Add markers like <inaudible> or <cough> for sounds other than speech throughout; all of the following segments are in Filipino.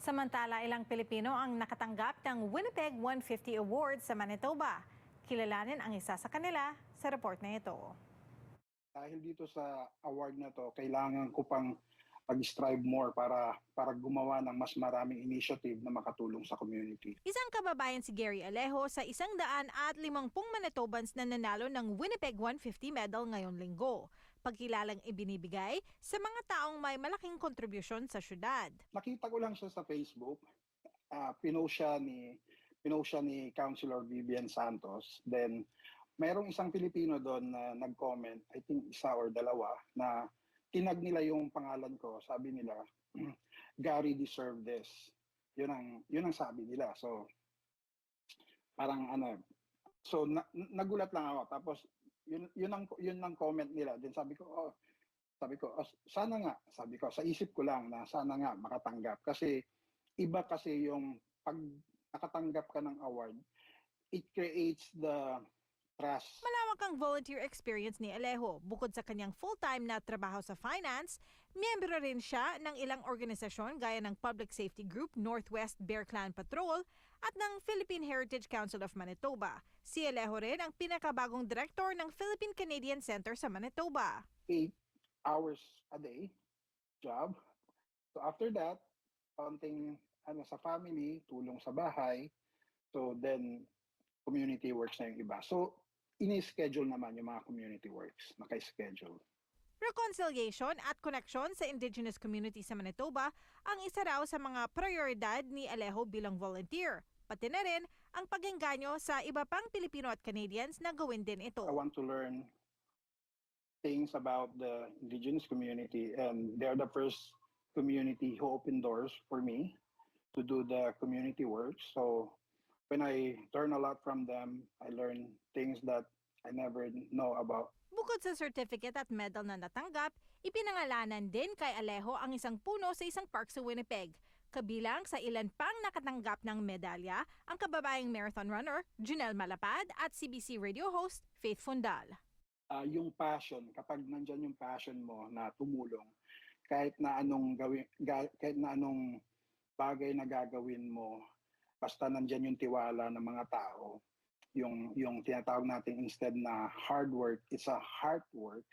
Samantala, ilang Pilipino ang nakatanggap ng Winnipeg 150 Award sa Manitoba. Kilalanin ang isa sa kanila sa report na ito. Dahil dito sa award na to, kailangan ko pang pag-strive more para para gumawa ng mas maraming initiative na makatulong sa community. Isang kababayan si Gary Alejo sa isang daan at limangpung Manitobans na nanalo ng Winnipeg 150 medal ngayong linggo. Pagkilalang ibinibigay sa mga taong may malaking kontribusyon sa syudad. Nakita ko lang siya sa Facebook. Uh, pinost siya ni pinost siya ni Councilor Vivian Santos. Then mayroong isang Pilipino doon na nag-comment, I think isa or dalawa na tinag nila yung pangalan ko. Sabi nila, <clears throat> Gary deserve this. Yun ang yun ang sabi nila. So parang ano So na, nagulat lang ako tapos yun yun ang yun ang comment nila. Then sabi ko, oh, sabi ko, oh, sana nga, sabi ko, sa isip ko lang na sana nga makatanggap kasi iba kasi yung pag nakatanggap ka ng award, it creates the trust Malawak ang volunteer experience ni Alejo. Bukod sa kanyang full-time na trabaho sa finance, miyembro rin siya ng ilang organisasyon gaya ng Public Safety Group Northwest Bear Clan Patrol at ng Philippine Heritage Council of Manitoba. Si Alejo rin ang pinakabagong director ng Philippine Canadian Center sa Manitoba. eight hours a day job. So after that, konting ano sa family, tulong sa bahay. So then community works na yung iba. So ini-schedule naman yung mga community works, naka-schedule. Reconciliation at connection sa indigenous community sa Manitoba ang isa raw sa mga prioridad ni Alejo bilang volunteer. Pati na rin ang pag-engganyo sa iba pang Pilipino at Canadians na gawin din ito. I want to learn things about the indigenous community and they're the first community who opened doors for me to do the community work. So when I learn a lot from them, I learn things that I never know about. Bukod sa certificate at medal na natanggap, ipinangalanan din kay Alejo ang isang puno sa isang park sa Winnipeg. Kabilang sa ilan pang nakatanggap ng medalya ang kababaeng marathon runner Janelle Malapad at CBC radio host Faith Fundal. uh, yung passion, kapag nandyan yung passion mo na tumulong, kahit na anong gawin, ga- kahit na anong bagay na gagawin mo, basta nandyan yung tiwala ng mga tao, yung yung tinatawag natin instead na hard work, it's a hard work.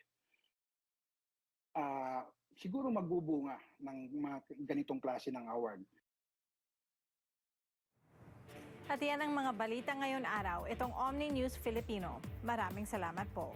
Ah, siguro magbubunga ng mga ganitong klase ng award. At yan ang mga balita ngayon araw. Itong Omni News Filipino. Maraming salamat po.